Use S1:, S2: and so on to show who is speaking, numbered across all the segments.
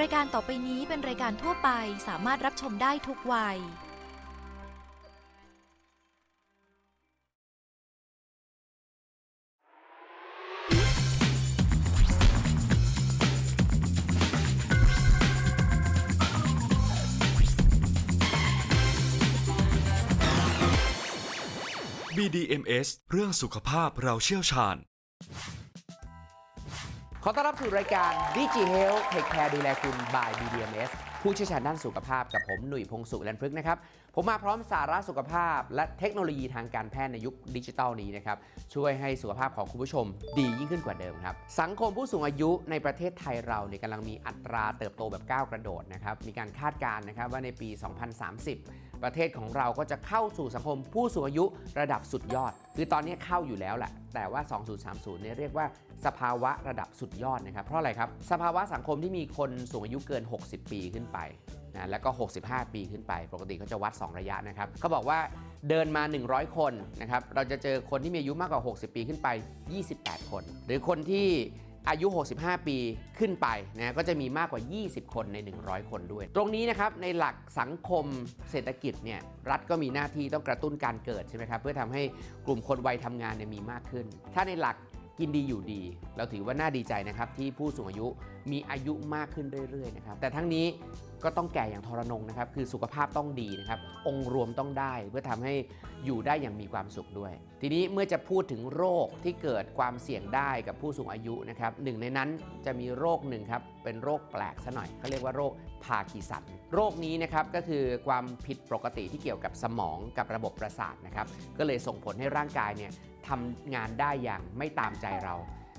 S1: รายการต่อไปนี้เป็นรายการทั่วไปสามารถรับชมได้ทุกวัย
S2: BDMS เรื่องสุขภาพเราเชี่ยวชาญ
S3: อต้อนรับสู่รายการ Digi Health Take Care ดูแลคุณ by BDMS ผู้เชี่ยวชาญด้านสุขภาพกับผมหนุ่ยพงศ์สุขแลนพฤกษ์นะครับ ผมมาพร้อมสาระสุขภาพ และเทคโนโลยีทางการแพทย์ในยุคดิจิทัลนี้นะครับ ช่วยให้สุขภาพของคุณผู้ชมดียิ่งขึ้นกว่าเดิมครับ สังคมผู้สูงอายุในประเทศไทยเราเนี่ยกำลังมีอัตราเติบโตแบบก้าวกระโดดนะครับ มีการคาดการณ์นะครับว่าในปี 2030 ประเทศของเราก็จะเข้าสู่สังคมผู้สูงอายุระดับสุดยอด คือตอนนี้เข้าอยู่แล้วแหละแต่ว่า 2030 เนี่ยเรียกว่าสภาวะระดับสุดยอดนะครับ เพราะอะไรครับ สภาวะสังคมที่มีคนสูงอายุเกิน 60 ปีขึ้นไปนะแล้วก็ 65 ปีขึ้นไป ปกติเขาจะวัด 2 ระยะนะครับเขาบอกว่าเดินมา 100 คนนะครับ เราจะเจอคนที่มีอายุมากกว่า 60 ปีขึ้นไป 28 คน หรือคนที่ อายุ 65 ปีขึ้นไปนะก็จะมีมากกว่า 20 คนใน 100 คนด้วย ตรงนี้นะครับในหลักสังคมเศรษฐกิจเนี่ยรัฐก็มีหน้าที่ต้องกระตุ้นการเกิดใช่ไหมครับเพื่อทำให้กลุ่มคนวัยทำงานเนี่ยมีมากขึ้น ถ้าในหลักกินดีอยู่ดี เราถือว่าน่าดีใจนะครับที่ผู้สูงอายุมีอายุมากขึ้นเรื่อยๆนะครับแต่ทั้งนี้ก็ต้องแก่อย่างทรนงนะครับคือสุขภาพต้องดีนะครับองค์รวมต้องได้เพื่อทำให้อยู่ได้อย่างมีความสุขด้วยทีนี้เมื่อจะพูดถึงโรคที่เกิดความเสี่ยงได้กับผู้สูงอายุนะครับหนึ่งในนั้นจะมีโรคหนึ่งครับเป็นโรคแปลกซะหน่อยเขาเรียกว่าโรคพาร์กิสันโรคนี้นะครับก็คือความผิดปกติที่เกี่ยวกับสมองกับระบบประสาทนะครับก็เลยส่งผลให้ร่างกายเนี่ยทำงานได้อย่างไม่ตามใจเรา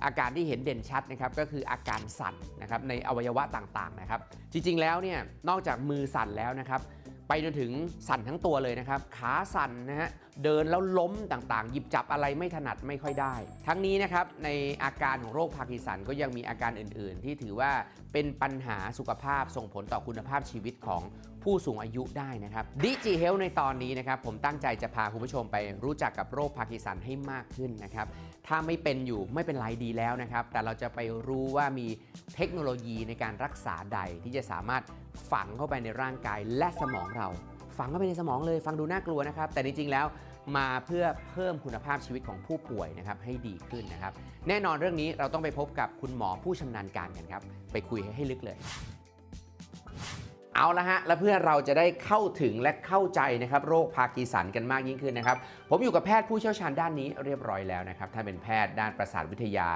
S3: อาการที่เห็นเด่นชัดนะครับก็คืออาการสั่นนะครับในอวัยวะต่างๆนะครับ จริงๆแล้วเนี่ยนอกจากมือสั่นแล้วนะครับไปจนถึงสั่นทั้งตัวเลยนะครับ ขาสั่นนะฮะ เดินแล้วล้มต่างๆ หยิบจับอะไรไม่ถนัดไม่ค่อยได้ ทั้งนี้นะครับในอาการของโรคพาร์กินสันก็ยังมีอาการอื่นๆ ที่ถือว่าเป็นปัญหาสุขภาพส่งผลต่อคุณภาพชีวิตของผู้สูงอายุได้นะครับดิจิเฮลในตอนนี้นะครับผมตั้งใจจะพาคุณผู้ชมไปรู้จักกับโรคพาร์กินสันให้มากขึ้นนะครับถ้าไม่เป็นอยู่ไม่เป็นไรดีแล้วนะครับ แต่เราจะไปรู้ว่ามีเทคโนโลยีในการรักษาใดที่จะสามารถฝังเข้าไปในร่างกายและสมองเรา ฝังเข้าไปในสมองเลยฟังดูน่ากลัวนะครับ แต่จริงๆแล้ว มาเพื่อเพิ่มคุณภาพชีวิตของผู้ป่วยนะครับให้ดีขึ้นนะครับ แน่นอนเรื่องนี้เราต้องไปพบกับคุณหมอผู้ชำนาญการกันครับ ไปคุยให้ลึกเลย เอาละฮะ และเพื่อเราจะได้เข้าถึงและเข้าใจนะครับโรคพาร์กินสันกันมากยิ่งขึ้นนะครับ ผมอยู่กับแพทย์ผู้เชี่ยวชาญด้านนี้เรียบร้อยแล้วนะครับท่านเป็นแพทย์ด้านประสาทวิทยา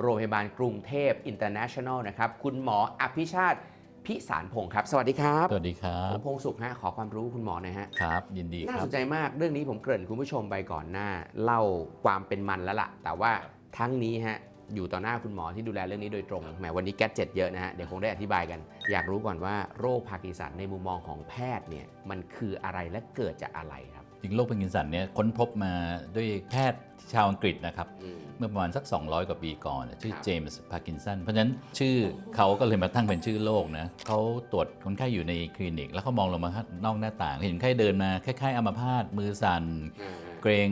S3: โรงพยาบาลกรุงเทพอินเตอร์เนชั่นแนลนะครับคุณหมออภิชาติ พิสารพงศ์ครับ สวัสดีครับ
S4: สวัสดีครั
S3: ผ
S4: บ
S3: มพงศ์สุขฮะขอความรู้คุณหมอหน่อยฮะ
S4: ครับ ยินดี
S3: น่า
S4: ครั
S3: ส
S4: บ
S3: นใจมากเรื่องนี้ผมเกริ่นคุณผู้ชมไปก่อนหน้า เล่าความเป็นมันแล้วล่ะ แต่ว่าทั้งนี้ฮะอยู่ต่อหน้าคุณหมอที่ดูแลเรื่องนี้โดยตรงแหมวันนี้แก๊สเจ็ดเยอะนะฮะเดี๋ยวคงได้อธิบายกัน อยากรู้ก่อนว่าโรคพาร์กินสันในมุมมองของแพทย์เนี่ยมันคืออะไรและเกิดจากอะไรครับ
S4: จริงโรคพาร์กินสันเนี่ยค้นพบมาด้วยแพทย์ชาวอังกฤษนะครับ เมื่อประมาณสัก 200 กว่าปีก่อนน่ะชื่อ
S3: ครับ
S4: เจมส์พาร์กินสันเพราะฉะนั้นชื่อเขาก็เลยมาตั้งเป็นชื่อโรคนะเขาตรวจคนไข้อยู่ในคลินิก แล้วเขามองลงมาข้างนอกหน้าต่าง เห็นคนไข้เดินมาคล้ายๆอัมพาตมือสั่นเกรง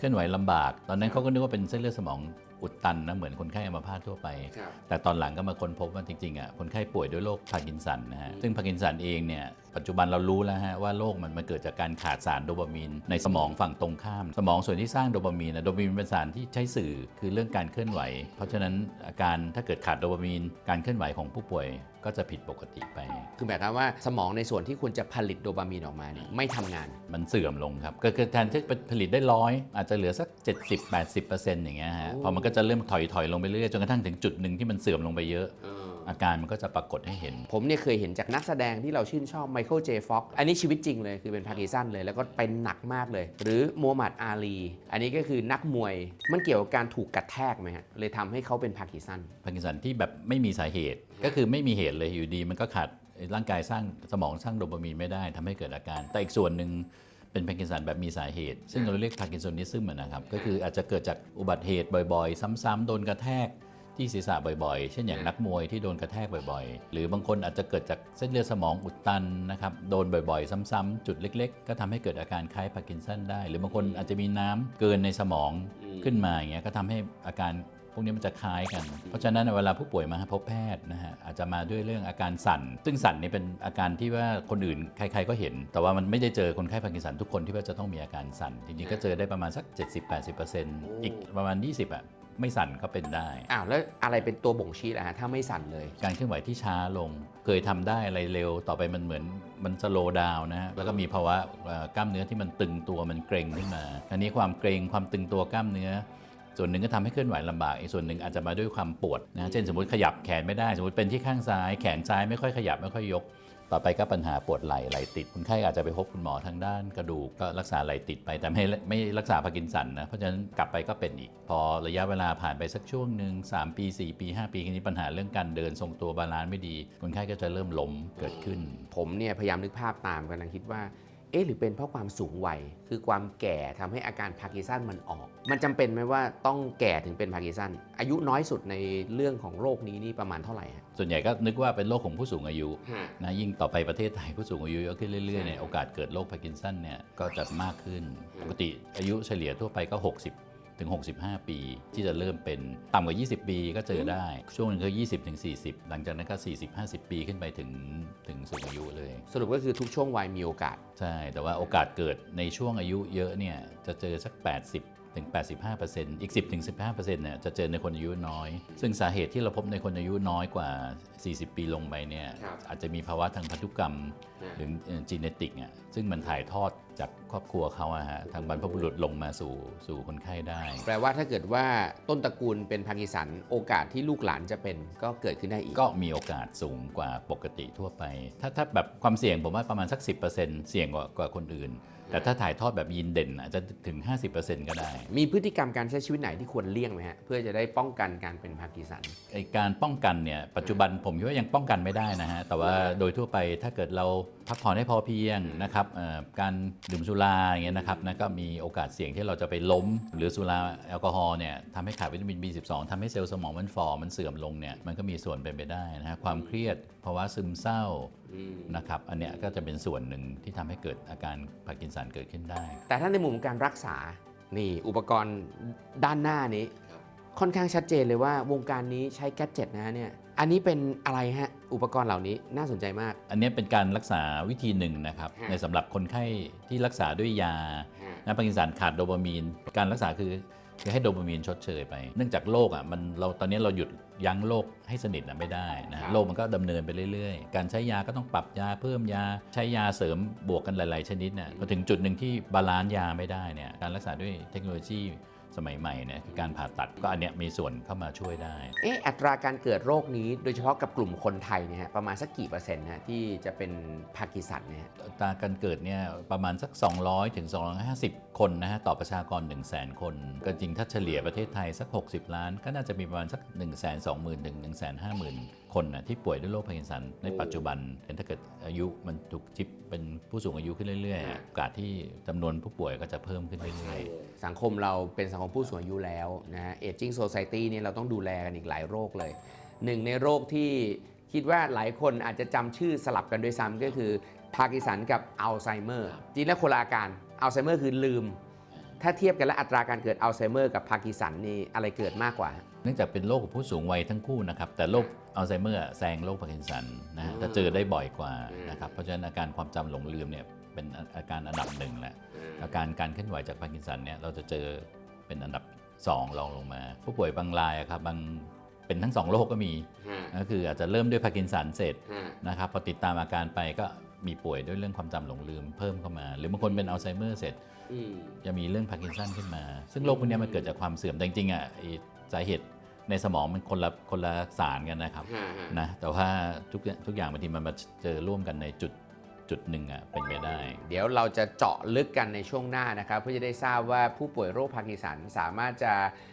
S4: เคลื่อนไหวลำบาก ตอนนั้นเขาก็นึกว่าเป็นเส้นเลือดสมองอุดตันนะเหมือนคนไข้อัมพาตทั่วไป
S3: ครับ
S4: แต่ตอนหลังก็มาค้นพบว่าจริงๆอะคนไข้ป่วยด้วยโรคพาร์กินสันนะฮะซึ่งพาร์กินสันเองเนี่ยปัจจุบันเรารู้แล้วฮะว่าโรคมันมาเกิดจากการขาดสารโดปามีนในสมองฝั่งตรงข้าม สมองส่วนที่สร้างโดปามีนนะโดปามีนเป็นสารที่ใช้สื่อคือเรื่องการเคลื่อนไหว เพราะฉะนั้นอาการถ้าเกิดขาดโดปามีนการเคลื่อนไหวของผู้ป่วยก็จะผิดปกติไป
S3: คือหมายความว่าสมองในส่วนที่ควรจะผลิตโดปามีนออกมาเนี่ยไม่ทำงาน
S4: มันเสื่อมลงครับ ก็คือแทนที่จะผลิตได้ร้อยอาจจะเหลือสัก 70-80%อย่างเงี้ยฮะ
S3: โอ้
S4: พอมันก็จะเริ่มถอยถอยๆ ลงไปเรื่อยๆ จนกระทั่งถึงจุดหนึ่งที่มันเสื่อมลงไปเยอะอาการมันก็จะปรากฏให้เห็น
S3: ผมเนี่ยเคยเห็นจากนักแสดงที่เราชื่นชอบไมเคิลเจฟ็อกอันนี้ชีวิตจริงเลยคือเป็นพาร์กินสันเลย แล้วก็เป็นหนักมากเลย หรือมูฮัมหมัดอาลี อันนี้ก็คือนักมวยมันเกี่ยวกับการถูกกัดแทกไหมฮะเลยทำให้เขาเป็นพาร์กินสัน
S4: พาร์กินสันที่แบบไม่มีสาเหตุ ก็คือไม่มีเหตุเลยอยู่ดีมันก็ขาดร่างกายสร้างสมองสร้างโดปามีนไม่ได้ทำให้เกิดอาการ แต่อีกส่วนหนึ่งเป็นพาร์กินสันแบบมีสาเหตุ ซึ่งเราเรียกพาร์กินสันนิซึมอะนะครับก็คืออาจจะเกิดจากอุบัติเหตุบ่อย ๆ ซ้ำๆโดนกระแทก ที่ศีรษะบ่อยๆ เช่นอย่างนักมวยที่โดนกระแทกบ่อยๆ หรือบางคนอาจจะเกิดจากเส้นเลือดสมองอุดตันนะครับโดนบ่อยๆ ซ้ำๆจุดเล็ก ๆ ก็ทำให้เกิดอาการคล้ายพาร์กินสันได้ หรือบางคนอาจจะมีน้ำเกินในสมอง
S3: อืม
S4: ขึ้นมาอย่างเงี้ยก็ทำให้อาการพวกนี้มันจะคล้ายกัน เพราะฉะนั้นเวลาผู้ป่วยมาพบแพทย์นะฮะอาจจะมาด้วยเรื่องอาการสั่น ซึ่งสั่นนี่เป็นอาการที่ว่าคนอื่นใคร ๆก็เห็น แต่ว่ามันไม่ได้เจอคนไข้พาร์กินสันทุกคนที่ว่าจะต้องมีอาการสั่น จริงๆก็เจอได้ประมาณสัก 70-80%อีกประมาณ 20อะ ไม่สั่นก็เป็นได้
S3: อ้าวแล้วอะไรเป็นตัวบ่งชี้ล่ะฮะถ้าไม่สั่นเลย
S4: การเคลื่อนไหวที่ช้าลง เคยทำได้อะไรเร็ว ต่อไปมันเหมือนมันสโลดาวนะฮะแล้วก็มีภาวะเอ่อกล้ามเนื้อที่มันตึงตัวมันเกร็งขึ้นมา อันนี้ความเกร็งความตึงตัวกล้ามเนื้อ ส่วนหนึ่งก็ทำให้เคลื่อนไหวลำบากอีกส่วนหนึ่งอาจจะมาด้วยความปวดนะเช่นสมมติขยับแขนไม่ได้ สมมติเป็นที่ข้างซ้าย แขนซ้ายไม่ค่อยขยับไม่ค่อยยก ต่อไปก็ปัญหาปวดไหล่ไหลติดคนไข้อาจจะไปพบคุณหมอทางด้านกระดูกก็รักษาไหลติดไปแต่ไม่ไม่รักษาพาร์กินสันนะเพราะฉะนั้นกลับไปก็เป็นอีก พอระยะเวลาผ่านไปสักช่วงหนึ่ง3 ปี 4 ปี 5 ปีทีนี้ปัญหาเรื่องการเดินทรงตัวบาลานซ์ไม่ดี คนไข้ก็จะเริ่มล้มเกิดขึ้น
S3: ผมเนี่ยพยายามนึกภาพตามกำลังคิดว่า เอ๊ะหรือเป็นเพราะความสูงวัย คือความแก่ทำให้อาการพาร์กินสันมันออก มันจำเป็นไหมว่าต้องแก่ถึงเป็นพาร์กินสันอายุน้อยสุดในเรื่องของโรคนี้นี่ประมาณเท่าไหร่ฮะ
S4: ส่วนใหญ่ก็นึกว่าเป็นโรคของผู้สูงอายุนะยิ่งต่อไปประเทศไทยผู้สูงอายุเยอะขึ้นเรื่อยๆเนี่ยโอกาสเกิดโรคพาร์กินสันเนี่ยก็จะมากขึ้น ปกติอายุเฉลี่ยทั่วไปก็ 60 ถึง 65 ปี ที่จะเริ่มเป็นต่ำกว่า 20 ปีก็เจอได้ ช่วงหนึงก็20ถึง40 หลังจากนั้นก็ 40 50 ปีขึ้นไปถึงถึงสูงอายุเลย
S3: สรุปก็คือทุกช่วงวัยมีโอกาส
S4: ใช่ แต่ว่าโอกาสเกิดในช่วงอายุเยอะเนี่ยจะเจอสัก 80ถึง 85%อีก 10ถึง15%เนี่ยจะเจอในคนอายุน้อย ซึ่งสาเหตุที่เราพบในคนอายุน้อยกว่า 40 ปีลงไปเนี่ย
S3: ครับ
S4: อาจจะมีภาวะทางพันธุกรรมหรือจีเนติกอะซึ่งมันถ่ายทอด จากครอบครัวเขาอะฮะทางบรรพบุรุษลงมาสู่สู่คนไข้ได้
S3: แปลว่าถ้าเกิดว่าต้นตระกูลเป็นพาร์กินสันโอกาสที่ลูกหลานจะเป็นก็เกิดขึ้นได้อีก
S4: ก็มีโอกาสสูงกว่าปกติทั่วไป ถ้าถ้าแบบความเสี่ยงผมว่าประมาณสัก 10%เสี่ยงกว่ากว่าคนอื่น แต่ถ้าถ่ายทอดแบบยีนเด่นอาจจะถึง 50%ก็ได้
S3: มีพฤติกรรมการใช้ชีวิตไหนที่ควรเลี่ยงไหมฮะเพื่อจะได้ป้องกันการเป็นพาร์กินสัน
S4: ไอการป้องกันเนี่ยปัจจุบันผมคิดว่ายังป้องกันไม่ได้นะฮะแต่ว่าโดยทั่วไปถ้าเกิดเราพักผ่อนให้พอเพียงนะครับเอ่อการดื่มสุราอย่างเงี้ยนะครับนะก็มีโอกาสเสี่ยงที่เราจะไปล้ม หรือสุราแอลกอฮอล์เนี่ยทำให้ขาดวิตามิน B12 ทำให้เซลล์สมองมันฝ่อมันเสื่อมลงเนี่ยมันก็มีส่วนเป็นไปได้นะฮะความเครียดภาวะซึมเศร้า นะครับอันเนี้ยก็จะเป็นส่วนหนึ่งที่ทำให้เกิดอาการพาร์กินสันเกิดขึ้นได้
S3: แต่ถ้าในมุมของการรักษานี่อุปกรณ์ด้านหน้านี้ ค่อนข้างชัดเจนเลยว่าวงการนี้ใช้แกดเจ็ตนะฮะเนี่ยอันนี้เป็นอะไรฮะอุปกรณ์เหล่านี้น่าสนใจมาก
S4: อันเนี้ยเป็นการรักษาวิธีหนึ่งนะครับ
S3: ฮะ
S4: ในสำหรับคนไข้ที่รักษาด้วยยานะพาร์กินสันขาดโดปามีนการรักษาคือ คือให้โดปามีนชดเชยไป เนื่องจากโรคอะมันเราตอนนี้เราหยุดยั้งโรคให้สนิทอะไม่ได้นะ
S3: ครั
S4: ฮะ
S3: บ
S4: โรคมันก็ดำเนินไปเรื่อยๆ การใช้ยาก็ต้องปรับยาเพิ่มยาใช้ยาเสริมบวกกันหลาย ๆ ชนิดเนี่ยพอถึงจุดหนึ่งที่บาลานซ์ยาไม่ได้เนี่ยการรักษาด้วยเทคโนโลยี สมัยใหม่เนี่ยคือการผ่าตัดก็อันเนี้ยมีส่วนเข้ามาช่วยได้
S3: เอ๊ะอัตราการเกิดโรคนี้โดยเฉพาะกับกลุ่มคนไทยเนี่ยฮะประมาณสักกี่เปอร์เซ็นต์ฮะที่จะเป็นพาร์กินสันเนี่ยฮะ
S4: อัตราการเกิดเนี่ยประมาณสัก 200ถึง250 คนนะฮะต่อประชากร 1 0 0 0 0แคน ก็จริงถ้าเฉลี่ยประเทศไทยสัก 60 ล้าน ก็น่าจะมีประมาณสัก 1 2 0 0 0 0ถึง1 5 0 0 0 0คนนะที่ป่วยด้วยโรคพาร์กินสันในปัจจุบันเป็นถ้าเกิดอายุมันถูกจิบเป็นผู้สูงอายุขึ้นเรื่อยๆโอกาสที่จำนวนผู้ป่วยก็จะเพิ่มขึ้นเรื่อยๆ
S3: สังคมเราเป็นสังคมผู้สูงอายุแล้วนะฮะ aging society เนี่ยเราต้องดูแลกันอีกหลายโรคเลยหนึ่งในโรคที่คิดว่าหลายคนอาจจะจำชื่อสลับกันด้วยซ้ำก็คือพาร์กินสันกับอัลไซเมอร์จริงแล้วคนละอาการอัลไซเมอร์คือลืม ถ้าเทียบกันแล้วอัตราการเกิดอัลไซเมอร์กับพาร์กินสันนี่อะไรเกิดมากกว่า
S4: เนื่องจากเป็นโรคของผู้สูงวัยทั้งคู่นะครับแต่โรคอัลไซเมอร์แซงโรคพาร์กินสันนะฮะ
S3: อืม
S4: ถ้าเจอได้บ่อยกว่า
S3: อืม
S4: นะครับเพราะฉะนั้นอาการความจำหลงลืมเนี่ยเป็นอาการอันดับหนึ่งแหละอาการการเคลื่อนไหวจากพาร์กินสันเนี่ยเราจะเจอเป็นอันดับ 2 รองลงมา ผู้ป่วยบางรายอะครับบางเป็นทั้งสองโรคก็มีก็คืออาจจะเริ่มด้วยพาร์กินสันเสร็จนะครับพอติดตามอาการไปก็มีป่วยด้วยเรื่องความจำหลงลืมเพิ่มเข้ามา หรือบางคนเป็นอัลไซเมอร์เสร็จจะมีเรื่องพาร์กินสันขึ้นมา ซึ่งโรคพวกเนี้ยมันเกิดจากความเสื่อมแต่จริงๆอะไอ้ สาเหตุในสมองมันคนละคนละสารกันนะครับนะแต่ว่าทุกทุกอย่างบางทีมันมาเจอร่วมกันในจุดจุดหนึ่งอะเป็นไปได้
S3: เดี๋ยวเราจะเจาะลึกกันในช่วงหน้านะครับ เพื่อจะได้ทราบว่าผู้ป่วยโรคพาร์กินสันสามารถจะ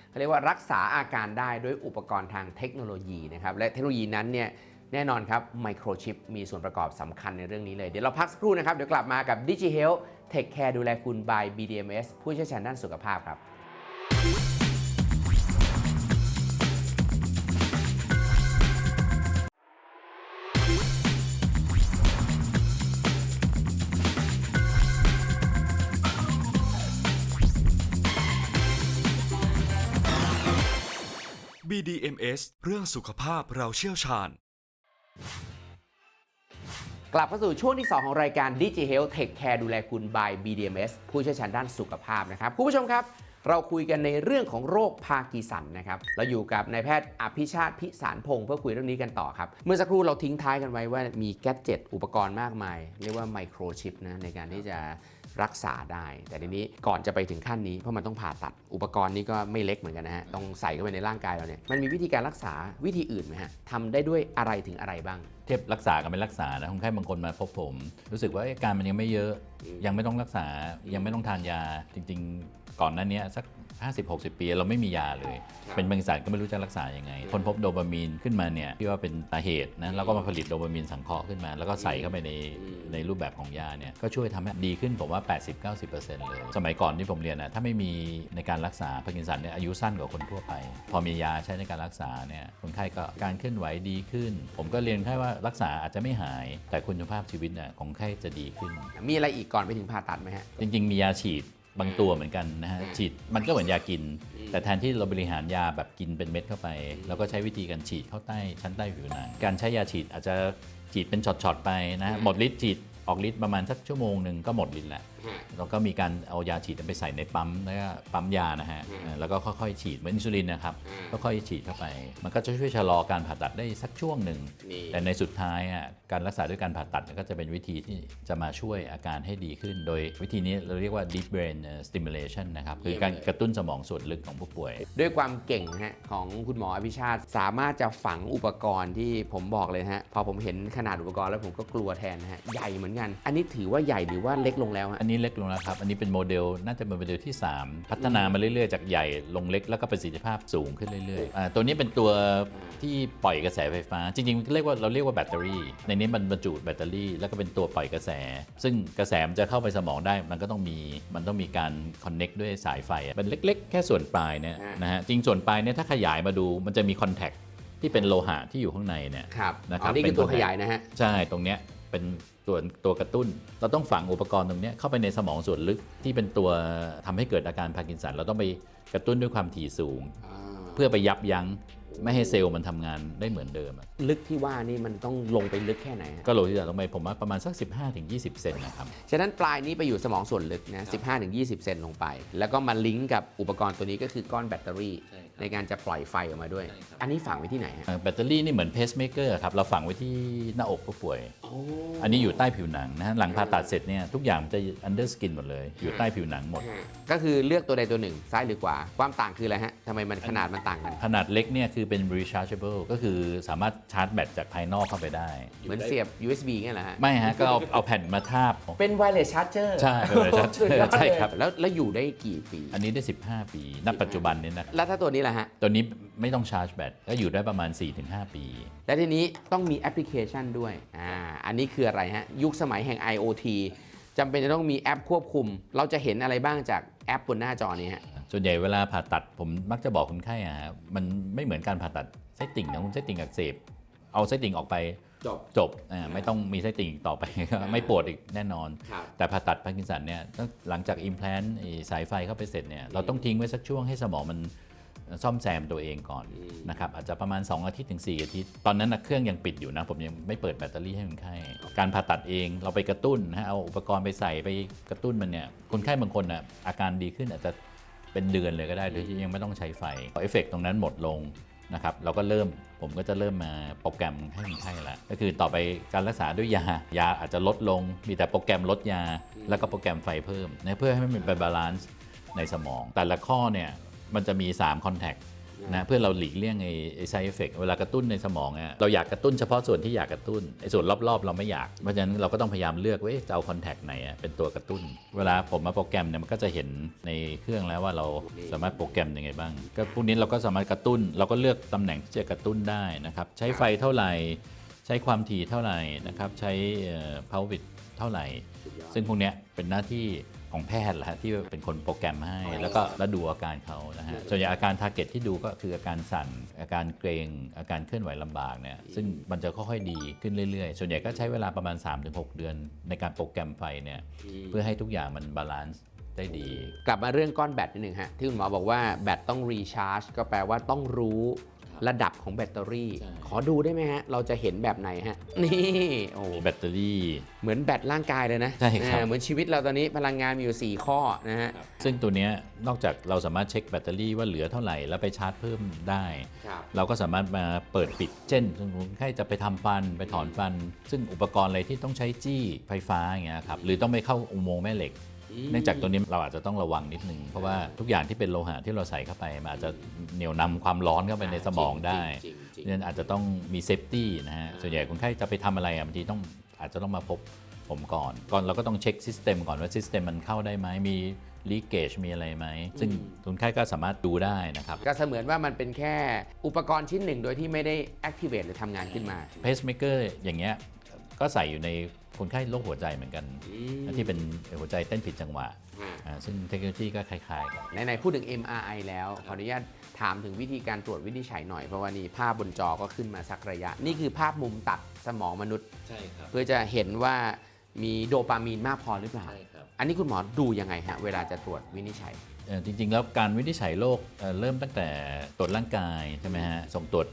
S3: เขาเรียกว่ารักษาอาการได้ด้วยอุปกรณ์ทางเทคโนโลยีนะครับและเทคโนโลยีนั้นเนี่ยแน่นอนครับไมโครชิปมีส่วนประกอบสำคัญในเรื่องนี้เลย เดี๋ยวเราพักสักครู่นะครับ เดี๋ยวกลับมากับ Digi Health Take Care ดูแลคุณ by BDMS ผู้เชี่ยวชาญด้านสุขภาพครับ
S2: BDMS เรื่องสุขภาพเราเชี่ยวชาญ
S3: กลับเข้าสู่ช่วงที่ 2 ของรายการ Digi Health Take Care ดูแลคุณ by BDMS ผู้เชี่ยวชาญด้านสุขภาพนะครับ คุณผู้ชมครับ เราคุยกันในเรื่องของโรคพาร์กินสันนะครับ เราอยู่กับนายแพทย์อภิชาติพิสารพงศ์เพื่อคุยเรื่องนี้กันต่อครับ เมื่อสักครู่เราทิ้งท้ายกันไว้ว่ามีแกดเจ็ตอุปกรณ์มากมาย เรียกว่าไมโครชิปนะในการที่จะ รักษาได้ แต่ทีนี้ก่อนจะไปถึงขั้นนี้เพราะมันต้องผ่าตัด อุปกรณ์นี้ก็ไม่เล็กเหมือนกันนะฮะต้องใส่เข้าไปในร่างกายเราเนี่ยมันมีวิธีการรักษาวิธีอื่นไหมฮะทำได้ด้วยอะไรถึงอะไรบ้าง
S4: เทียบรักษากับไม่รักษานะคนไข้บางคนมาพบผม รู้สึกว่าเอ๊ะอาการมันยังไม่เยอะ ยังไม่ต้องรักษายังไม่ต้องทานยาจริง ๆ ก่อนหน้านี้สัก 50-60 ปี เราไม่มียาเลย
S3: ครับ
S4: เป็นบางสารก็ไม่รู้จะรักษายังไงคนพบโดปามีนขึ้นมาเนี่ยที่ว่าเป็นสาเหตุนะแล้วก็มาผลิตโดปามีนสังเคราะห์ขึ้นมา แล้วก็ใส่เข้าไปในในรูปแบบของยาเนี่ยก็ช่วยทำให้ดีขึ้นผมว่า 80-90%เลยสมัยก่อนที่ผมเรียนนะถ้าไม่มีในการรักษาพาร์กินสันเนี่ยอายุสั้นกว่าคนทั่วไป พอมียาใช้ในการรักษาเนี่ยคนไข้ก็การเคลื่อนไหวดีขึ้น ผมก็เรียนแค่ว่ารักษาอาจจะไม่หาย แต่คุณภาพชีวิตเนี่ยของคนไข้จะดีขึ้น
S3: มีอะไรอีกก่อนไปถึงผ่าตัดไหมฮะ
S4: จริง ๆ มียาฉีด บางตัวเหมือนกันนะฮะ
S3: อืม
S4: ฉีดมันก็เหมือนยากิน แต่แทนที่เราบริหารยาแบบกินเป็นเม็ดเข้าไปเราก็ใช้วิธีการฉีดเข้าใต้ชั้นใต้ผิวหนังการใช้ยาฉีดอาจจะฉีดเป็นช็อตๆไปนะฮะหมดฤทธิ์ฉีดออกฤทธิ์ประมาณสักชั่วโมงหนึ่งก็หมดฤทธิ์แล้วเราก็มีการเอายาฉีดไปใส่ในปั๊มแล้วก็ปั๊มยานะฮะ
S3: อืม
S4: เออแล้วก็ค่อยๆฉีดเหมือนอินซูลินนะครับ
S3: อืม
S4: ก็ค่อยๆฉีดเข้าไป มันก็จะช่วยชะลอการผ่าตัดได้สักช่วงหนึ่ง
S3: นี่
S4: แต่ในสุดท้ายอะการรักษาด้วยการผ่าตัดก็จะเป็นวิธีที่จะมาช่วยอาการให้ดีขึ้น โดยวิธีนี้เราเรียกว่า deep brain stimulation นะครับคือการกระตุ้นสมองส่วนลึกของผู้ป่วย
S3: ด้วยความเก่งฮะของคุณหมออภิชาติสามารถจะฝังอุปกรณ์ที่ผมบอกเลยฮะพอผมเห็นขนาดอุปกรณ์แล้วผมก็กลัวแทนนะฮะใหญ่เหมือนกัน อันนี้ถือว่าใหญ่หรือว่าเล็กลงแล้วฮะ
S4: อันนี้เล็กลงแล้วครับ อันนี้เป็นโมเดลน่าจะเป็นโมเดลที่ 3 พัฒนามาเรื่อยๆ จากใหญ่ลงเล็กแล้วก็ประสิทธิภาพสูงขึ้นเรื่อยๆอ่าตัวนี้เป็นตัวที่ปล่อยกระแสไฟฟ้า จริงๆเรียกว่าเราเรียกว่าแบตเตอรี่ ในนี้มันบรรจุแบตเตอรี่ แล้วก็เป็นตัวปล่อยกระแส ซึ่งกระแสมันจะเข้าไปสมองได้ มันก็ต้องมีมันต้องมีการคอนเน็กด้วยสายไฟอะเป็นเล็ก ๆ แค่ส่วนปลายเนี่ย
S3: อ่าน
S4: นะฮะจริงส่วนปลายเนี่ยถ้าขยายมาดูมันจะมีคอนแทคที่เป็นโลหะที่อยู่ข้างในเนี่ย
S3: ครับ
S4: นะครับ
S3: อ๋อนี่คือ
S4: เป็น
S3: ตัว
S4: คน
S3: ขยายนะฮะ
S4: ใช่ตรงเนี้ย เป็นตัวตัวกระตุ้น เราต้องฝังอุปกรณ์ตรงเนี้ยเข้าไปในสมองส่วนลึกที่เป็นตัวทำให้เกิดอาการพาร์กินสัน เราต้องไปกระตุ้นด้วยความถี่สูง เพื่อไปยับยั้งไม่ให้เซลล์มันทำงานได้เหมือนเดิมอะ
S3: ลึกที่ว่านี่มันต้องลงไปลึกแค่ไหนฮะ
S4: ก็โลที่จะลงไปผมว่าประมาณสัก 15-20 เซนนะครับ
S3: ฉะนั้นปลายนี้ไปอยู่สมองส่วนลึกนะ15-20 เซนลงไป แล้วก็มาลิงก์กับอุปกรณ์ตัวนี้ก็คือก้อนแบตเตอรี่
S4: ใช่ครับ
S3: ในการจะปล่อยไฟออกมาด้วย
S4: ใช่ครับ
S3: อันนี้ฝังไว้ที่ไหนฮะ
S4: เอ่อแบตเตอรี่นี่เหมือนเพสเมเกอร์ครับ เราฝังไว้ที่หน้าอกผู้ป่วย อันนี้อยู่ใต้ผิวหนังนะฮะหลังผ่าตัดเสร็จเนี่ยทุกอย่างมันจะอันเดอร์สกินหมดเลย อยู่ใต้ผิวหนังหมด
S3: ก็คือเลือกตัวใดตัวหนึ่งซ้ายหรือขวาความต่างคืออะไรฮะทำไมมันขนาดมันต่างกัน
S4: ขนาดเล็กเนี่ยคือเป็น rechargeable ก็คือสามารถชาร์จแบตจากภายนอกเข้าไปได้
S3: เหมือนเสียบ USB เงี้ยเหรอฮะ
S4: ไม่ฮะ ก็เอาเอาแผ่นมาทาบ
S3: เป็น wireless charger
S4: ใช่เป็น wireless charger ใช่ครับ
S3: แล้วแล้วอยู่ได้กี่ปี
S4: อันนี้ได้ 15 ปีณปัจจุบันนี้นะครับ
S3: แล้วถ้าตัวนี้ล่ะฮะ
S4: ตัวนี้ไม่ต้องชาร์จแบตก็อยู่ได้ประมาณ 4-5 ปี
S3: และทีนี้ต้องมีแอปพลิเคชันด้วยอ่าอันนี้คืออะไรฮะ ยุคสมัยแห่ง IoT จำเป็นจะต้องมีแอปควบคุม เราจะเห็นอะไรบ้างจากแอปบนหน้าจอนี้ฮะ
S4: ส่วนใหญ่เวลาผ่าตัดผมมักจะบอกคนไข้อะฮะมันไม่เหมือนการผ่าตัดไส้ติ่งนะคุณไส้ติ่งอักเสบ เอาไส้ติ่งออกไป
S3: จบ
S4: จบอ่าไม่ต้องมีไส้ติ่งอีกต่อไป ไม่ปวดอีกแน่นอน
S3: ครับ
S4: แต่ผ่าตัดพาร์กินสันเนี่ยต้องหลังจากอิมแพลนสายไฟเข้าไปเสร็จเนี่ยเราต้องทิ้งไว้สักช่วงให้สมองมันซ่อมแซมตัวเองก่อนนะครับอาจจะประมาณ 2 อาทิตย์ถึง 4 อาทิตย์ ตอนนั้นนะเครื่องยังปิดอยู่นะ ผมยังไม่เปิดแบตเตอรี่ให้คนไข้ การผ่าตัดเองเราไปกระตุ้นนะฮะเอาอุปกรณ์ไปใส่ไปกระตุ้นมันเนี่ยคนไข้บางคนนะอาการดีขึ้นอาจจะเป็นเดือนเลยก็ได้โดยที่ยังไม่ต้องใช้ไฟพอเอฟเฟกตรงนั้นหมดลง นะครับเราก็เริ่มผมก็จะเริ่มมาโปรแกรมให้คนไข้ละก็คือต่อไปการรักษาด้วยยายาอาจจะลดลง มีแต่โปรแกรมลดยา แล้วก็โปรแกรมไฟเพิ่มนะเพื่อให้มันเป็นบาลานซ์ในสมอง แต่ละข้อเนี่ยมันจะมี3คอ นแทคนะเพื่อเราหลีกเลี่ยงไอ้ไอ้ไซเอฟเฟกเวลากระตุ้นในสมองเนี่ยเราอยากกระตุ้นเฉพาะส่วนที่อยากกระตุ้นไอ้ส่วนรอบๆ เราไม่อยาก เพราะฉะนั้นเราก็ต้องพยายามเลือกว่าเอ๊ะจะเอาคอนแทคไหนอะเป็นตัวกระตุ้น เวลาผมมาโปรแกรมเนี่ยมันก็จะเห็นในเครื่องแล้วว่าเราสามารถโปรแกรมยังไงบ้าง ก็พวกนี้เราก็สามารถกระตุ้น เราก็เลือกตำแหน่งที่จะกระตุ้นได้นะครับใช้ไฟเท่าไหร่ใช้ความถี่เท่าไหร่นะครับใช้พาววิดเท่าไหร่ ซึ่งพวกเนี้ยเป็นหน้าที่ ของแพทย์แหละฮะที่เป็นคนโปรแกรมให้ แล้วก็แล้วดูอาการเขานะฮะส่วนใหญ่อาการทาร์เก็ตที่ดูก็คืออาการสั่น อาการเกรงอาการเคลื่อนไหวลำบากเนี่ยซึ่งมันจะค่อยๆดีขึ้นเรื่อยๆ ส่วนใหญ่ก็ใช้เวลาประมาณ 3-6 เดือน ในการโปรแกรมไฟเนี่ยเพื่อให้ทุกอย่างมันบาลานซ์ได้ดี
S3: กลับมาเรื่องก้อนแบตนิดหนึ่งฮะที่คุณหมอบอกว่าแบตต้องรีชาร์จก็แปลว่าต้องรู้ ระดับของแบตเตอรี่
S4: ใช่
S3: ขอดูได้ไหมฮะ เราจะเห็นแบบไหนฮะ นี่โอ้
S4: แบตเตอรี่
S3: เหมือนแบตร่างกายเลยนะ
S4: ใช่ครับ
S3: อ่าเหมือนชีวิตเราตอนนี้พลังงานมีอยู่ 4 ข้อนะฮะ
S4: ซึ่งตัวเนี้ยนอกจากเราสามารถเช็คแบตเตอรี่ว่าเหลือเท่าไหร่แล้วไปชาร์จเพิ่มได้
S3: ครับ
S4: เราก็สามารถมาเปิดปิด เช่นสมมติใครจะไปทำฟันไปถอนฟัน ซึ่งอุปกรณ์อะไรที่ต้องใช้จี้ไฟฟ้าอย่างเงี้ยครับหรือต้องไปเข้าอุโมงค์แม่เหล็ก เนื่องจากตัวนี้เราอาจจะต้องระวังนิดนึง เพราะว่าทุกอย่างที่เป็นโลหะที่เราใส่เข้าไปมันอาจจะเหนี่ยวนำความร้อนเข้าไปในสมองได้
S3: จริงๆจริง
S4: ดังนั้นอาจจะต้องมีเซฟตี้นะฮะส่วนใหญ่คนไข้จะไปทำอะไรอะบางทีต้องอาจจะต้องมาพบผมก่อน ก่อนเราก็ต้องเช็คซิสเต็มก่อนว่าซิสเต็มมันเข้าได้ไหมมีลีเกจมีอะไรไหม ซึ่งคนไข้ก็สามารถดูได้นะครับ
S3: ก็เสมือนว่ามันเป็นแค่อุปกรณ์ชิ้นหนึ่งโดยที่ไม่ได้ activate หรือทำงานขึ้นมา
S4: เพสเมเกอร์อย่างเงี้ยก็ใส่อยู่ใน คนไข้โรคหัวใจเหมือนกัน ที่เป็นหัวใจเต้นผิดจังหวะอ่าซึ่งเทคโนโลยีก็คล้ายๆกัน
S3: ไหนๆพูดถึง MRI แล้วขออนุญาตถามถึงวิธีการตรวจวินิจฉัยหน่อย เพราะว่านี่ภาพบนจอก็ขึ้นมาสักระยะ นี่คือภาพมุมตัดสมองมนุษย์
S4: ใช่ครับ
S3: เพื่อจะเห็นว่ามีโดปามีนมากพอหรือเปล่า
S4: ใช่ครับ
S3: อันนี้คุณหมอดูยังไงฮะเวลาจะตรวจวินิจฉัย
S4: เอ่อจริง ๆ แล้วการวินิจฉัยโรคเอ่อเริ่มตั้งแต่ตรวจร่างกายใช่ไหมฮะส่งตรวจ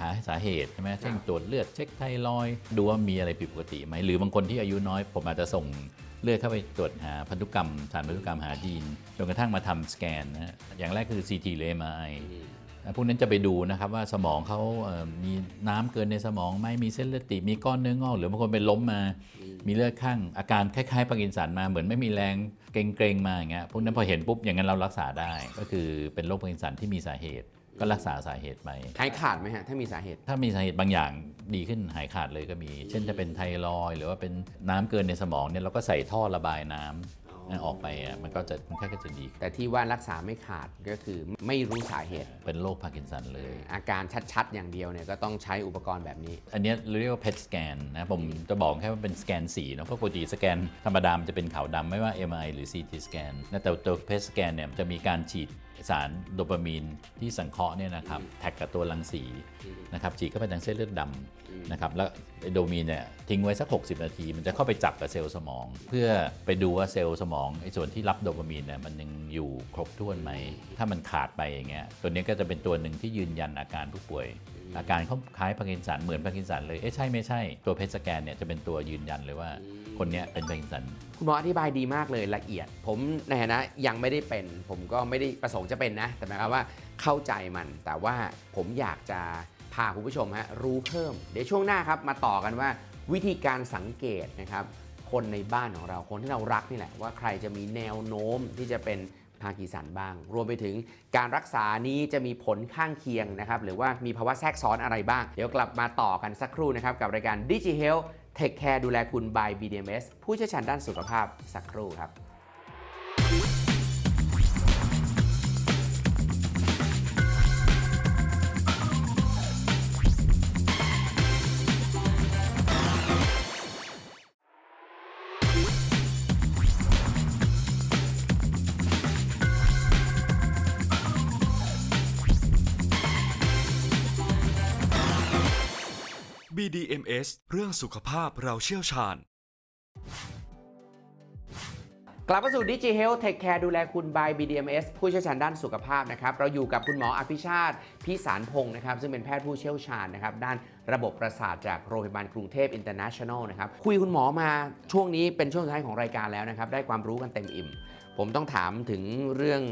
S4: หาสาเหตุใช่ไหมเช่นตรวจเลือดเช็คไทรอยด์ดูว่ามีอะไรผิดปกติไหมหรือบางคนที่อายุน้อย ผมอาจจะส่งเลือดเข้าไปตรวจหาพันธุกรรม สารพันธุกรรมหายีนจนกระทั่งมาทำสแกนนะฮะอย่างแรกคือ CT หรือ MRI อะพวกนั้นจะไปดูนะครับว่าสมองเขาเอ่อมีน้ำเกินในสมองไหมมีเส้นเลือดตีบมีก้อนเนื้องอก หรือบางคนเป็นล้มมา มีเลือดข้างอาการคล้ายๆพาร์กินสันมาเหมือนไม่มีแรงเกรงๆมาอย่างเงี้ยพวกนั้นพอเห็นปุ๊บอย่างนั้นเรารักษาได้ ก็คือเป็นโรคพาร์กินสันที่มีสาเหตุ ก็รักษาสาเหตุไป
S3: หายขาดไหมฮะถ้ามีสาเหตุ
S4: ถ้ามีสาเหตุบางอย่างดีขึ้นหายขาดเลยก็มี เช่นจะเป็นไทรอยด์หรือว่าเป็นน้ำเกินในสมองเนี่ยเราก็ใส่ท่อระบายน้ำออกไปอะมันก็จะมันแค่ก็จะดีขึ้น
S3: แต่ที่ว่ารักษาไม่ขาดก็คือไม่รู้สาเหตุ
S4: เป็นโรคพาร์กินสันเลย
S3: อาการชัดๆ อย่างเดียวเนี่ยก็ต้องใช้อุปกรณ์แบบนี้
S4: อันเนี้ยเรียกว่า PET scan นะผมจะบอกแค่ว่าเป็นสแกนสีเนาะเพราะปกติสแกนธรรมดามันจะเป็นขาวดำไม่ว่า MRI หรือ CT scan นะแต่ตัว PET scan เนี่ยจะมีการฉีด สารโดปามีนที่สังเคราะห์เนี่ยนะครับแท็กกับตัวรังสีนะครับฉีดเข้าไปทางเส้นเลือดดำนะครับแล้วโดปามีนเนี่ยทิ้งไว้สัก 60 นาที มันจะเข้าไปจับกับเซลล์สมอง เพื่อไปดูว่าเซลล์สมองไอ้ส่วนที่รับโดปามีนเนี่ยมันยังอยู่ครบถ้วนไหม ถ้ามันขาดไปอย่างเงี้ยตัวนี้ก็จะเป็นตัวหนึ่งที่ยืนยันอาการผู้ป่วย อาการเขาคล้ายพาร์กินสันเหมือนพาร์กินสันเลยเอ๊ะใช่ไม่ใช่ตัวเพชสแกนเนี่ยจะเป็นตัวยืนยันเลยว่า คนนี้เป็นพาร์กินสัน
S3: คุณหมออธิบายดีมากเลยละเอียด ผมในฐานะยังไม่ได้เป็น ผมก็ไม่ได้ประสงค์จะเป็นนะ แต่หมายความว่าเข้าใจมัน แต่ว่าผมอยากจะพาคุณผู้ชมฮะรู้เพิ่ม เดี๋ยวช่วงหน้าครับมาต่อกันว่าวิธีการสังเกตนะครับคนในบ้านของเราคนที่เรารักนี่แหละว่าใครจะมีแนวโน้มที่จะเป็นพาร์กินสันบ้าง รวมไปถึงการรักษานี้จะมีผลข้างเคียงนะครับหรือว่ามีภาวะแทรกซ้อนอะไรบ้าง เดี๋ยวกลับมาต่อกันสักครู่นะครับกับรายการ Digi Health Take Care ดูแลคุณ by BDMS ผู้เชี่ยวชาญด้านสุขภาพสักครู่ครับ
S2: BDMS เรื่องสุขภาพเราเชี่ยวชาญ
S3: กลับมาสู่ Digi Health Take Care ดูแลคุณ by BDMS ผู้เชี่ยวชาญด้านสุขภาพนะครับ เราอยู่กับคุณหมออภิชาติพิสารพงศ์นะครับ ซึ่งเป็นแพทย์ผู้เชี่ยวชาญนะครับ ด้านระบบประสาทจากโรงพยาบาลกรุงเทพ International นะครับ คุยคุณหมอมาช่วงนี้เป็นช่วงสุดท้ายของรายการแล้วนะครับ ได้ความรู้กันเต็มอิ่ม ผมต้องถามถึงเรื่อง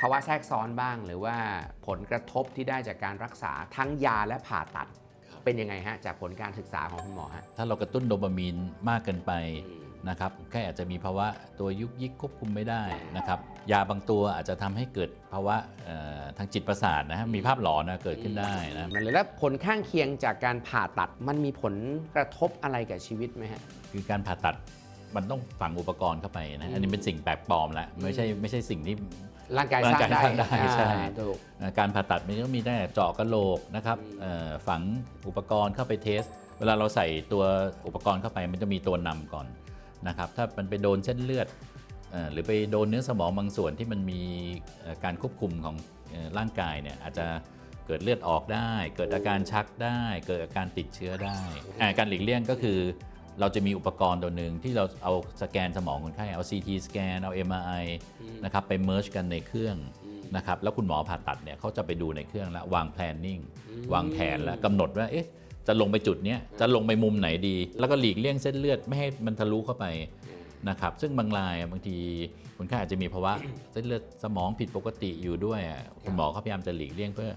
S3: ภาวะแทรกซ้อนบ้าง หรือว่าผลกระทบที่ได้จากการรักษาทั้งยาและผ่าตัด เป็นยังไงฮะจากผลการศึกษาของคุณหมอฮะ
S4: ถ้าเรากระตุ้นโดปามีนมากเกินไปนะครับแค่อาจจะมีภาวะตัวยุกยิกควบคุมไม่ได้นะครับยาบางตัวอาจจะทำให้เกิดภาวะเอ่อทางจิตประสาทนะฮะมีภาพหลอนนะเกิดขึ้นได้นะ
S3: นั่นเลยแล้วผลข้างเคียงจากการผ่าตัดมันมีผลกระทบอะไรกับชีวิตไหมฮะ
S4: คือการผ่าตัดมันต้องฝังอุปกรณ์เข้าไปนะอันนี้เป็นสิ่งแปลกปลอมแล้วไม่ใช่ไม่ใช่สิ่งที่
S3: ร่างกายสร้างได้
S4: ร่างกายสร้างได้ใช่
S3: อ่าถูก
S4: เอ่อการผ่าตัดมันก็มีตั้งแต่เจาะกระโหลกนะครับเอ่อฝังอุปกรณ์เข้าไปเทส เวลาเราใส่ตัวอุปกรณ์เข้าไปมันจะมีตัวนำก่อนนะครับถ้ามันไปโดนเส้นเลือดเอ่อหรือไปโดนเนื้อสมองบางส่วนที่มันมีเอ่อการควบคุมของเอ่อร่างกายเนี่ยอาจจะเกิดเลือดออกได้ เกิดอาการชักได้ เกิดอาการติดเชื้อได้อ่าการหลีกเลี่ยงก็คือ เราจะมีอุปกรณ์ตัวหนึ่งที่เราเอาสแกนสมองคนไข้เอา CT สแกนเอา MRI นะครับไป merge กันในเครื่องนะครับแล้วคุณหมอผ่าตัดเนี่ยเขาจะไปดูในเครื่องแล้ววาง planning วางแผนแล้วกำหนดว่าเอ๊ะจะลงไปจุดเนี้ยจะลงไปมุมไหนดี แล้วก็หลีกเลี่ยงเส้นเลือดไม่ให้มันทะลุเข้าไปนะครับซึ่งบางรายอะบางทีคนไข้อาจจะมีภาวะเส้นเลือดสมองผิดปกติอยู่ด้วยอะคุณหมอเขาพยายามจะหลีกเลี่ยงเพื่อ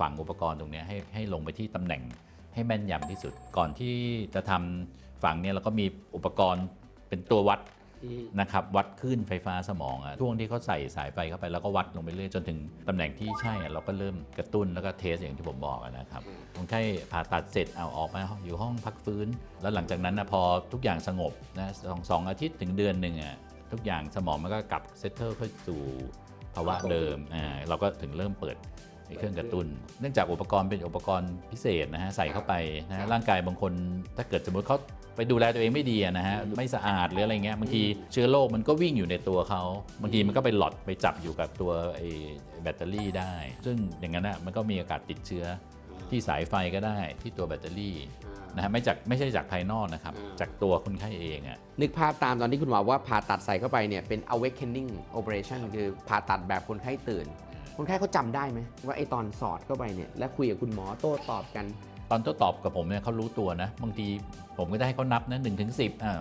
S4: ฝังอุปกรณ์ตรงเนี้ยให้ให้ลงไปที่ตำแหน่งให้แม่นยำที่สุดก่อนที่จะทำ ฝังเนี่ยเราก็มีอุปกรณ์เป็นตัววัดนะครับวัดคลื่นไฟฟ้าสมองอะช่วงที่เขาใส่สายไฟเข้าไปแล้วก็วัดลงไปเรื่อยจนถึงตำแหน่งที่ใช่อะเราก็เริ่มกระตุ้นแล้วก็เทสอย่างที่ผมบอกอะนะครับคนไข้ผ่าตัดเสร็จเอาออกมาอยู่ห้องพักฟื้น แล้วหลังจากนั้นนะพอทุกอย่างสงบนะสองสองอาทิตย์ถึงเดือนหนึ่งอะทุกอย่างสมองมันก็กลับเซตเตอร์เข้าสู่ภาวะเดิมอ่าเราก็ถึงเริ่มเปิด ไอ้เครื่องกระตุ้น เนื่องจากอุปกรณ์เป็นอุปกรณ์พิเศษนะฮะใส่เข้าไปนะฮะร่างกายบางคนถ้าเกิดสมมติเขาไปดูแลตัวเองไม่ดีอะนะฮะไม่สะอาดหรืออะไรเงี้ยบางทีเชื้อโรคมันก็วิ่งอยู่ในตัวเขาบางทีมันก็ไปหลอดไปจับอยู่กับตัวไอ้แบตเตอรี่ได้ ซึ่งอย่างนั้นอะมันก็มีโอกาสติดเชื้อที่สายไฟก็ได้ที่ตัวแบตเตอรี่นะฮะไม่จากไม่ใช่จากภายนอกนะครับ จากตัวคนไข้เองอะ
S3: นึกภาพตามตอนที่คุณหมอว่าผ่าตัดใส่เข้าไปเนี่ยเป็น awakening operation คือผ่าตัดแบบคนไข้ตื่น คนไข้เขาจำได้ไหมว่าไอตอนสอดเข้าไปเนี่ยแล้วคุยกับคุณหมอโต้ตอบกัน
S4: ตอนโต้ตอบกับผมเนี่ยเขารู้ตัวนะ บางทีผมก็จะให้เขานับนะหนึ่งถึงสิบอ่า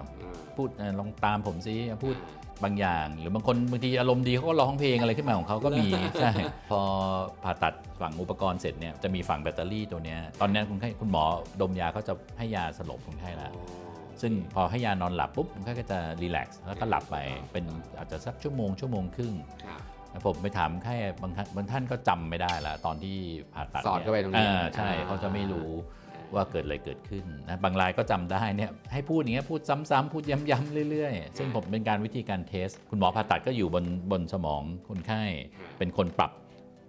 S4: พูดเอ่อลองตามผมซิพูดบางอย่าง หรือบางคนบางทีอารมณ์ดีเขาก็ร้องเพลงอะไรขึ้นมาของเขาก็มีใช่พอผ่าตัดฝั่งอุปกรณ์เสร็จเนี่ยจะมีฝั่งแบตเตอรี่ตัวเนี้ยตอนเนี้ยคุณไข้คุณหมอดมยาเขาจะให้ยาสลบคนไข้แล้วซึ่งพอให้ยานอนหลับปุ๊บคนไข้ก็จะรีแลกซ์แล้วก็หลับไปเป็นอาจจะสักชั่วโมงชั่วโมงครึ่ง ผมไปถามแค่บางท่านบางท่านก็จำไม่ได้ละตอนที่ผ่าตัด
S3: สอดเข้าไปตรงนี้
S4: อ่าใช่
S3: อ่า
S4: เขาจะไม่รู้ว่าเกิดอะไรเกิดขึ้นนะบางรายก็จำได้เนี่ยให้พูดอย่างเงี้ยพูดซ้ำๆพูดย้ำๆเรื่อยๆ ซึ่งผมเป็นการวิธีการเทส คุณหมอผ่าตัดก็อยู่บนบนสมองคนไข้เป็นคนปรับ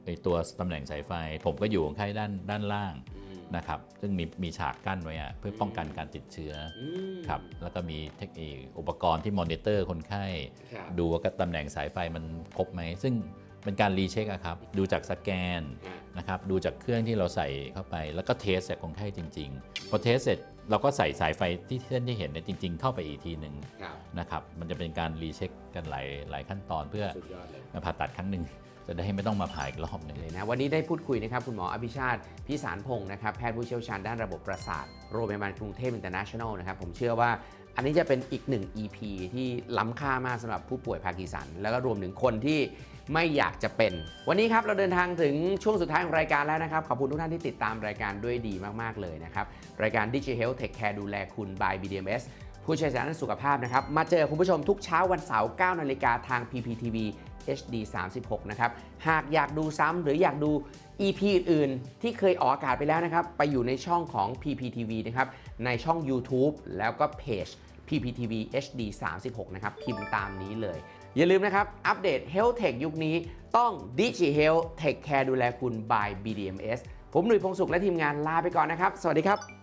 S4: ไอ้ตัวตำแหน่งสายไฟ ผมก็อยู่คนไข้ด้านด้านล่าง นะครับซึ่งมีมีฉากกั้นไว้อะเพื่อป้องกันการติดเชื้ออครับแล้วก็มีเทคนิคอุปกรณ์ที่มอนิเตอร์คนไข้
S3: ครับ
S4: ดูว่าตำแหน่งสายไฟมันครบไหม ซึ่งเป็นการรีเช็คอะครับดูจากสแกนนะครับดูจากเครื่องที่เราใส่เข้าไป แล้วก็เทสจากคนไข้จริง ๆ พอเทสเสร็จเราก็ใส่สายไฟที่เส้นที่เห็นเนี่ยจริง ๆ เข้าไปอีกทีหนึ่งนะครับมันจะเป็นการรีเช็คกันหลายหลายขั้นตอนเพื่อ
S3: สุดยอดเลย
S4: มาผ่าตัดครั้งหนึ่ง จะได้ไม่ต้องมาผ่าอีกรอบหนึ่ง
S3: เลยนะวันนี้ได้พูดคุยนะครับ คุณหมออภิชาติพิสารพงศ์นะครับแพทย์ผู้เชี่ยวชาญด้านระบบประสาทโรงพยาบาลกรุงเทพอินเตอร์เนชั่นแนลนะครับผมเชื่อว่าอันนี้จะเป็นอีกหนึ่ง EP ที่ล้ำค่ามากสำหรับผู้ป่วยพาร์กินสัน แล้วก็รวมถึงคนที่ไม่อยากจะเป็น วันนี้ครับเราเดินทางถึงช่วงสุดท้ายของรายการแล้วนะครับ ขอบคุณทุกท่านที่ติดตามรายการด้วยดีมาก ๆ เลยนะครับ รายการ Digi Health Take Care ดูแลคุณ by BDMS ผู้เชี่ยวชาญด้านสุขภาพนะครับ มาเจอคุณผู้ชมทุกเช้าวันเสาร์9นาฬิกาทาง PPTV HD 36 นะครับ หากอยากดูซ้ำหรืออยากดู EP อื่นๆที่เคยออกอากาศไปแล้วนะครับ ไปอยู่ในช่องของ PPTV นะครับ ในช่อง YouTube แล้วก็เพจ PPTV HD 36 นะครับ พิมพ์ตามนี้เลย อย่าลืมนะครับ อัปเดต Health Tech ยุคนี้ต้อง Digi Health Take Care ดูแลคุณ by BDMS ผมหนุ่ยพงศุขและทีมงานลาไปก่อนนะครับ สวัสดีครับ